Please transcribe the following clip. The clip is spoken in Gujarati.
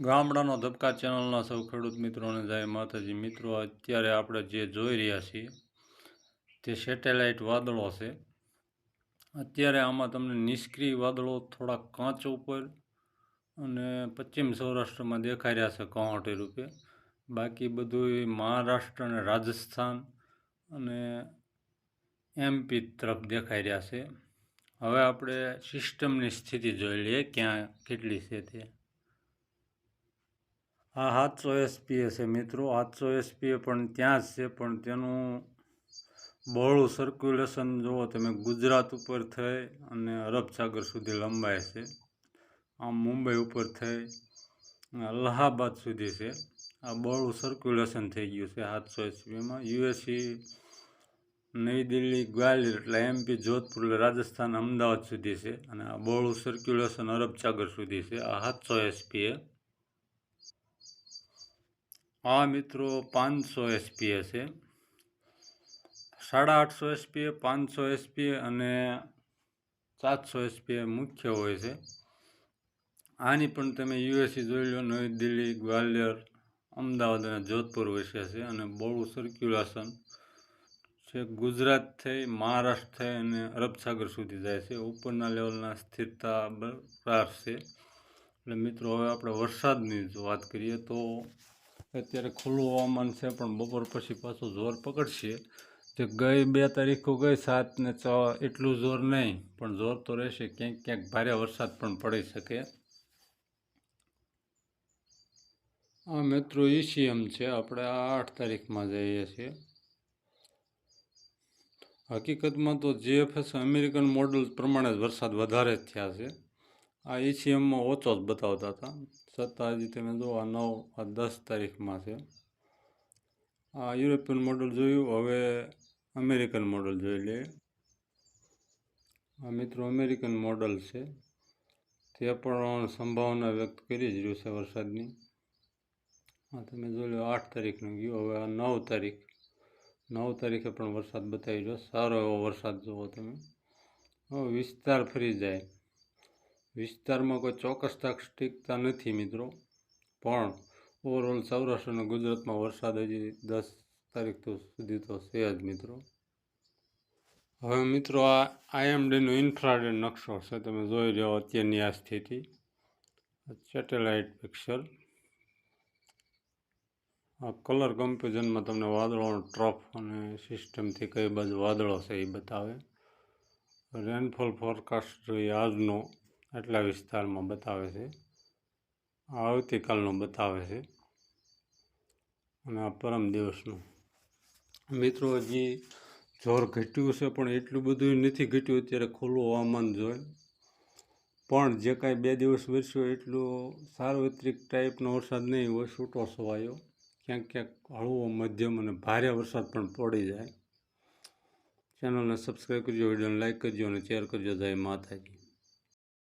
ગામડાનો ધબકા ચેનલના સૌ ખેડૂત મિત્રોને જય માતાજી. મિત્રો, અત્યારે આપણે જે જોઈ રહ્યા છીએ તે સેટેલાઇટ વાદળો છે. અત્યારે આમાં તમને નિષ્ક્રિય વાદળો થોડા કાંચ ઉપર અને પશ્ચિમ સૌરાષ્ટ્રમાં દેખાઈ રહ્યા છે કહોટી રૂપે. બાકી બધું મહારાષ્ટ્ર અને રાજસ્થાન અને એમપી તરફ દેખાઈ રહ્યા છે. હવે આપણે સિસ્ટમની સ્થિતિ જોઈ લઈએ ક્યાં કેટલી છે તે. આ સાતસો એસપીએ છે મિત્રો. સાતસો એસપીએ પણ ત્યાં જ છે, પણ તેનું બહોળું સર્ક્યુલેશન જુઓ તમે, ગુજરાત ઉપર થઈ અને અરબ સાગર સુધી લંબાય છે. આમ મુંબઈ ઉપર થઈ અલ્હાબાદ સુધી છે. આ બહોળું સર્ક્યુલેશન થઈ ગયું છે સાતસો એસપીમાં યુએસી નવી દિલ્હી, ગ્વાલિયર, એટલે એમપી જોધપુર, એટલે રાજસ્થાન, અમદાવાદ સુધી છે. અને આ બહોળું સર્ક્યુલેશન અરબ સાગર સુધી છે. આ સાતસો એસપીએ આ મિત્રો પાંચસો એસપીએ છે સાડા આઠસો એસપીએ પાંચસો એસપીએ અને સાતસો એસપીએ મુખ્ય હોય છે. આની પણ તમે યુએસી જોઈ લો, નવી દિલ્હી, ગ્વાલિયર, અમદાવાદ અને જોધપુર વસે છે અને બહુ સર્ક્યુલેશન છે. ગુજરાત થઈ, મહારાષ્ટ્ર થઈ અને અરબસાગર સુધી જાય છે. ઉપરના લેવલના સ્થિરતા બરાબર છે. એટલે મિત્રો, હવે આપણે વરસાદની વાત કરીએ તો અત્યારે ખુલ્લું હવામાન છે, પણ બપોર પછી પાછું જોર પકડશે. જે ગઈ બે તારીખો, ગઈ સાત ને છ, એટલું જોર નહીં, પણ જોર તો રહેશે. ક્યાંક ક્યાંક ભારે વરસાદ પણ પડી શકે. આ મિત્રો ઈસીએમ છે. આપણે આઠ તારીખમાં જઈએ છીએ. હકીકતમાં તો જીએફએસ અમેરિકન મોડલ પ્રમાણે જ વરસાદ વધારે જ થયા છે. આ એસીએમમાં ઓછો જ બતાવતા હતા. છતાં હજી તમે જો આ નવ, આ દસ તારીખમાં છે. આ યુરોપિયન મોડલ જોયું, હવે અમેરિકન મોડલ જોઈ લઈએ આ મિત્રો અમેરિકન મોડલ છે. તે પણ સંભાવના વ્યક્ત કરી જ રહ્યું છે વરસાદની. આ તમે જોઈ લો, આઠ તારીખનું ગયું, હવે આ નવ તારીખ. નવ તારીખે પણ વરસાદ બતાવી રહ્યો સારો એવો વરસાદ જુઓ તમે. વિસ્તાર ફરી જાય. વિસ્તારમાં કોઈ ચોક્કસતા તાક્ષિકતા નથી મિત્રો. પણ ઓવરઓલ સૌરાષ્ટ્ર ગુજરાતમાં વરસાદ હજી દસ તારીખ તો સુધી તો છે જ મિત્રો. હવે મિત્રો આ આઈએમડીનો ઇન્ફ્રારેડ નકશો છે, તમે જોઈ રહ્યો અત્યારની આ સ્થિતિ. સેટેલાઇટ પિક્ચર આ કલર કમ્પેરિઝનમાં તમને વાદળોનો ટ્રફ અને સિસ્ટમથી કઈ બાજુ વાદળો છે એ બતાવે. રેનફોલ ફોરકાસ્ટ જોઈએ આજનો. આટલા વિસ્તારમાં બતાવે છે. આવતીકાલનું બતાવે છે. અને આ પરમ દિવસનું. મિત્રો, હજી જોર ઘટ્યું છે, પણ એટલું બધું નથી ઘટ્યું. અત્યારે ખુલ્લું હવામાન જોઈ પણ જે કાંઈ બે દિવસ વરસ્યો એટલું સાર્વત્રિક ટાઈપનો વરસાદ નહીં હોય, છૂટો સવાયો ક્યાંક ક્યાંક હળવો મધ્યમ અને ભારે વરસાદ પણ પડી જાય. ચેનલને સબસ્ક્રાઈબ કરજો, વિડીયોને લાઈક કરજો અને શેર કરજો. જય માતાજી.